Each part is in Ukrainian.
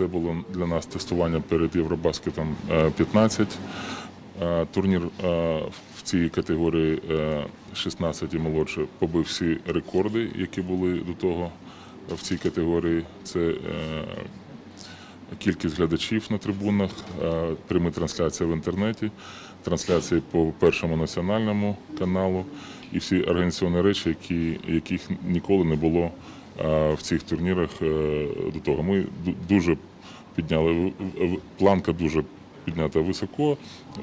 це було для нас тестування перед Євробаскетом е, 15. Е, Турнір е, в цій категорії е, 16 і молодше побив всі рекорди, які були до того в цій категорії. Це е, кількість глядачів на трибунах, е, прямі трансляції в інтернеті, трансляції по першому національному каналу і всі організаційні речі, які, яких ніколи не було е, в цих турнірах е, до того. Ми дуже підняли планка дуже піднята високо.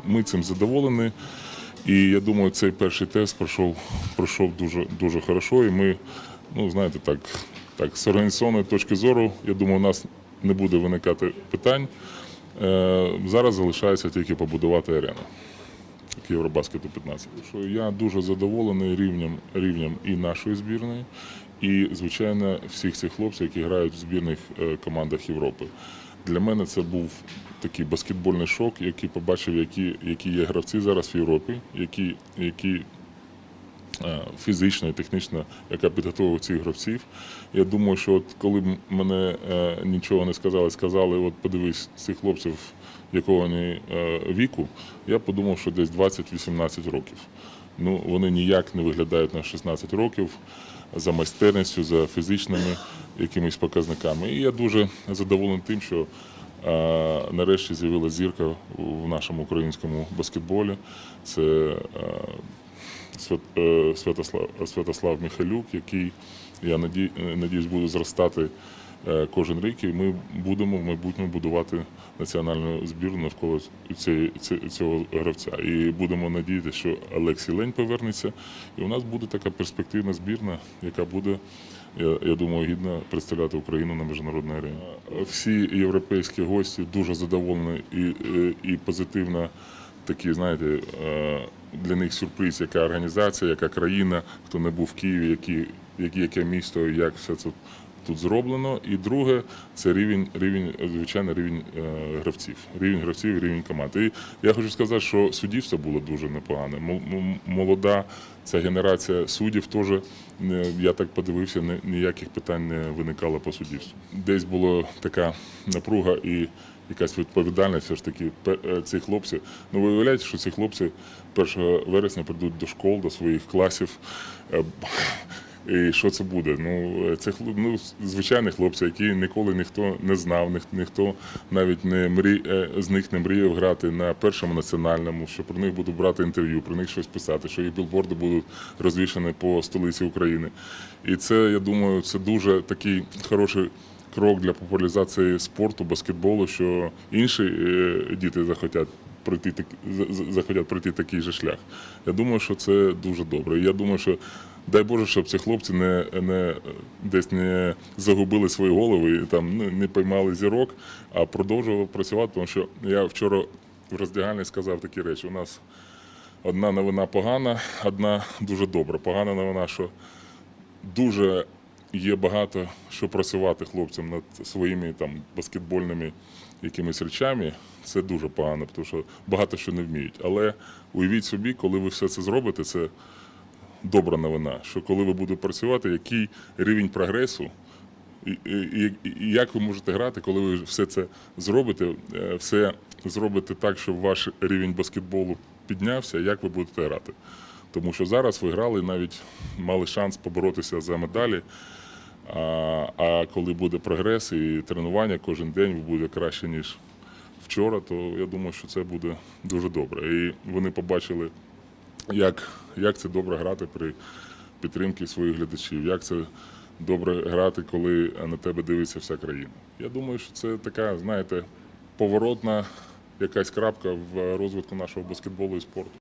Ми цим задоволені. І я думаю, цей перший тест пройшов, пройшов дуже, дуже хорошо. І ми, ну знаєте, так, так, з організаційної точки зору, я думаю, у нас не буде виникати питань. Е, зараз залишається тільки побудувати арену. Євробаскету 15. Що я дуже задоволений рівнем, рівнем і нашої збірної, і, звичайно, всіх цих хлопців, які грають в збірних е, командах Європи. Для мене це був такий баскетбольний шок, який побачив, які, які є гравці зараз в Європі, які, які е, фізично і технічно, яка підготовила цих гравців. Я думаю, що от коли б мене е, нічого не сказали, сказали, от подивись цих хлопців, якого вони віку, я подумав, що десь 20-18 років. Ну, вони ніяк не виглядають на 16 років за майстерністю, за фізичними якимись показниками. І я дуже задоволений тим, що е, нарешті з'явилася зірка в нашому українському баскетболі. Це е, е, Святослав, Святослав Михайлюк, який, я наді- надіюсь, буде зростати кожен рік, і ми будемо в майбутньому будувати національну збірну навколо цього гравця. І будемо надіятися, що Олексій Лень повернеться, і у нас буде така перспективна збірна, яка буде. Я, думаю, гідно представляти Україну на міжнародній арені. Всі європейські гості дуже задоволені і, е, і позитивно такі, знаєте, е, для них сюрприз, яка організація, яка країна, хто не був в Києві, які, яке місто, як все це тут зроблено. І друге, це рівень, рівень звичайно, рівень е, гравців, рівень гравців, рівень команд. І я хочу сказати, що суддівство було дуже непогане. Мо- мо- Молода ця генерація суддів теж, не- я так подивився, ні- ніяких питань не виникало по суддівству. Десь була така напруга і якась відповідальність, все ж таки, е, ці хлопці. Ну, ви уявляєте, що ці хлопці 1 вересня прийдуть до школ, до своїх класів. Е, І що це буде? Ну, це хлоп- ну, звичайні хлопці, які ніколи ніхто не знав, ніх- ніхто навіть не мрій, е, з них не мріяв грати на першому національному, що про них будуть брати інтерв'ю, про них щось писати, що їх білборди будуть розвішані по столиці України. І це, я думаю, це дуже такий хороший крок для популяризації спорту, баскетболу, що інші е, діти захотять пройти захотять пройти такий же шлях. Я думаю, що це дуже добре. Я думаю, що дай Боже, щоб ці хлопці не, не десь не загубили свої голови і там ну, не поймали зірок, а продовжували працювати, тому що я вчора в роздягальні сказав такі речі. У нас одна новина погана, одна дуже добра. Погана новина, що дуже є багато що працювати хлопцям над своїми там баскетбольними якимись речами. Це дуже погано, тому що багато що не вміють. Але уявіть собі, коли ви все це зробите, це добра новина. Що коли ви будете працювати, який рівень прогресу. І, і, і- як ви можете грати, коли ви все це зробите, е, все зробите так, щоб ваш рівень баскетболу піднявся, як ви будете грати? Тому що зараз ви грали, навіть мали шанс поборотися за медалі. А, а коли буде прогрес і тренування кожен день буде краще, ніж вчора, то я думаю, що це буде дуже добре. І вони побачили, як, як це добре грати при підтримці своїх глядачів, як це добре грати, коли на тебе дивиться вся країна. Я думаю, що це така, знаєте, поворотна якась крапка в розвитку нашого баскетболу і спорту.